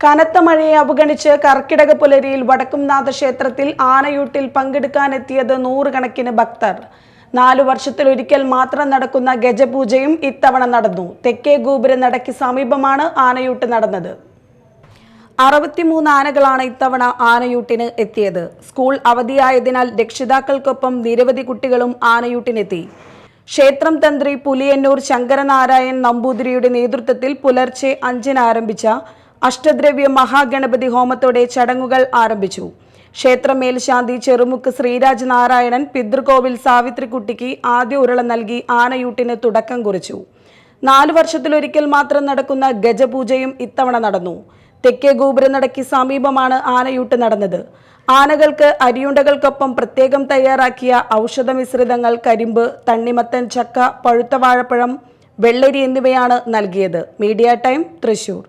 കനത്ത മഴയെ അവഗണിച്ച് കർക്കിടക പുലരിയിൽ വടക്കുംനാഥ ക്ഷേത്രത്തിൽ ആനയൂട്ടിൽ പങ്കെടുക്കാനെത്തിയത് നൂറുകണക്കിന് ഭക്തർ. നാലു വർഷത്തിലൊരിക്കൽ മാത്രം നടക്കുന്ന ഗജപൂജയും ഇത്തവണ നടന്നു. തെക്കേ ഗോപുര നടയ്ക്ക് സമീപമാണ് ആനയൂട്ട് നടന്നത്. അറുപത്തിമൂന്ന് ആനകളാണ് ഇത്തവണ ആനയൂട്ടിന് എത്തിയത്. സ്കൂൾ അവധിയായതിനാൽ രക്ഷിതാക്കൾക്കൊപ്പം നിരവധി കുട്ടികളും ആനയൂട്ടിനെത്തി. ക്ഷേത്രം തന്ത്രി പുലിയന്നൂർ ശങ്കരനാരായൺ നമ്പൂതിരിയുടെ നേതൃത്വത്തിൽ പുലർച്ചെ അഞ്ചിന് ആരംഭിച്ച അഷ്ടദ്രവ്യ മഹാഗണപതി ഹോമത്തോടെ ചടങ്ങുകൾ ആരംഭിച്ചു. ക്ഷേത്ര മേൽശാന്തി ചെറുമുക്ക് ശ്രീരാജ് നാരായണൻ പിതൃകോവിൽ സാവിത്രിക്കുട്ടിക്ക് ആദ്യ ഉരുള നൽകി ആനയൂട്ടിന് തുടക്കം കുറിച്ചു. നാലു വർഷത്തിലൊരിക്കൽ മാത്രം നടക്കുന്ന ഗജപൂജയും ഇത്തവണ നടന്നു. തെക്കേ ഗോപുരനടയ്ക്ക് സമീപമാണ് ആനയൂട്ട് നടന്നത്. ആനകൾക്ക് അരിയുണ്ടകൾക്കൊപ്പം പ്രത്യേകം തയ്യാറാക്കിയ ഔഷധ മിശ്രിതങ്ങൾ കരിമ്പ് തണ്ണിമത്തൻ ചക്ക പഴുത്ത വാഴപ്പഴം വെള്ളരി എന്നിവയാണ് നൽകിയത്. Media time Thrissur.